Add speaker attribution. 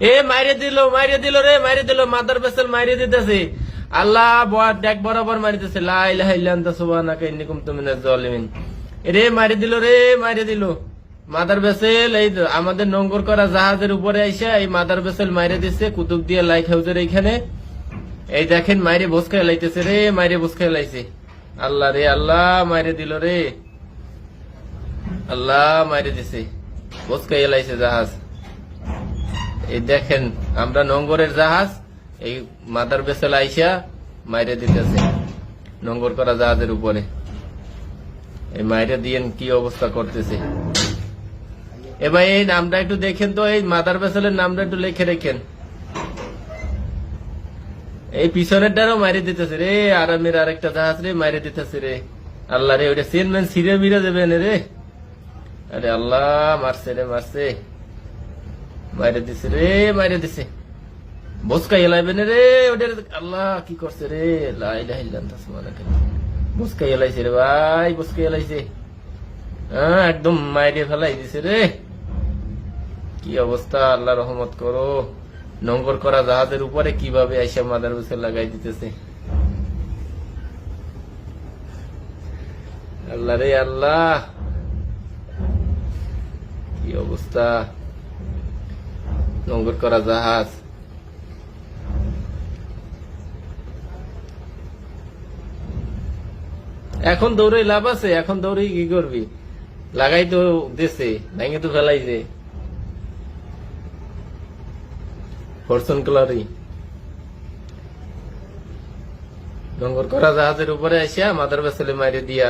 Speaker 1: এ, মাইরে দিল মাইরে দিল রে, মাইরে দিল, মাদার বেসেল মাইরে দিতেছে। আল্লাহ ডেক বরাবর মারিতেছে, লা ইলাহা ইল্লা আনতা সুবহানাকা ইন্নী কুনতু মিনাজ জালিমিন রে মারি দিল রে মারি দিল। মাদার বেসেল এই আমাদের নোংর করা জাহাজের উপরে আইসা এই মাদার বেসেল মাইরে দিচ্ছে কুতুব দিয়ে লাইট হাউসের এইখানে। এই দেখেন মাইরে বসকায় লাইতেছে রে, মাইরে বসকায় লাইছে। আল্লাহ রে, আল্লাহ, মাইরে দিল রে। আল্লাহ, মাইরে দিছে। বসকায় লাইছে জাহাজ। এই দেখেন, আমরা নঙ্গরের জাহাজ, এই মাদার বেসেল আইসা মাইরে দিতেছে, নঙ্গর করা জাহাজের উপরে। এই মাইরে দিয়েন কি অবস্থা করতেছে। এবার এই নামটা একটু দেখেন তো, এই মাদার বেসেলের নামটা একটু লিখে রেখেন। এই পিছনের দ্বারাও মারি দিতেছে রে, আরামের আরেকটা জাহাজ রে মারি দিতেছে রে। আল্লাহ রে ওটা চেনম্যান সিরে মিরে দেবেন রে। আরে আল্লাহ, মারছে রে, মারছে। মাইরে দিছে রে মাইরে দিছে। বসকা এলাইবেন রে, ওটার আল্লাহ, কি করছে রে? লাইলা হিল্লান তাসমানাকে বসকা এলাইছে রে ভাই, বসকা এলাইছে। হ্যাঁ একদম মাইরে ফেলাই দিছে রে। কি অবস্থা, আল্লাহ রহমত করো। নোংর করা জাহাজের উপরে কীভাবে আইসা মাদার বসে লাগাই দিতেছে? আল্লাহ রে আল্লাহ। কি অবস্থা। নোংর করা জাহাজ। এখন দৌড়ে লাভ আছে, এখন দৌড়ে কি করবি? লাগাই তো দেশে ভেঙে তো ফেলাইছে ফরসন কালারই নোংর করা জাহাজের উপরে আসিয়া মাদার বেসলে মারি দিয়া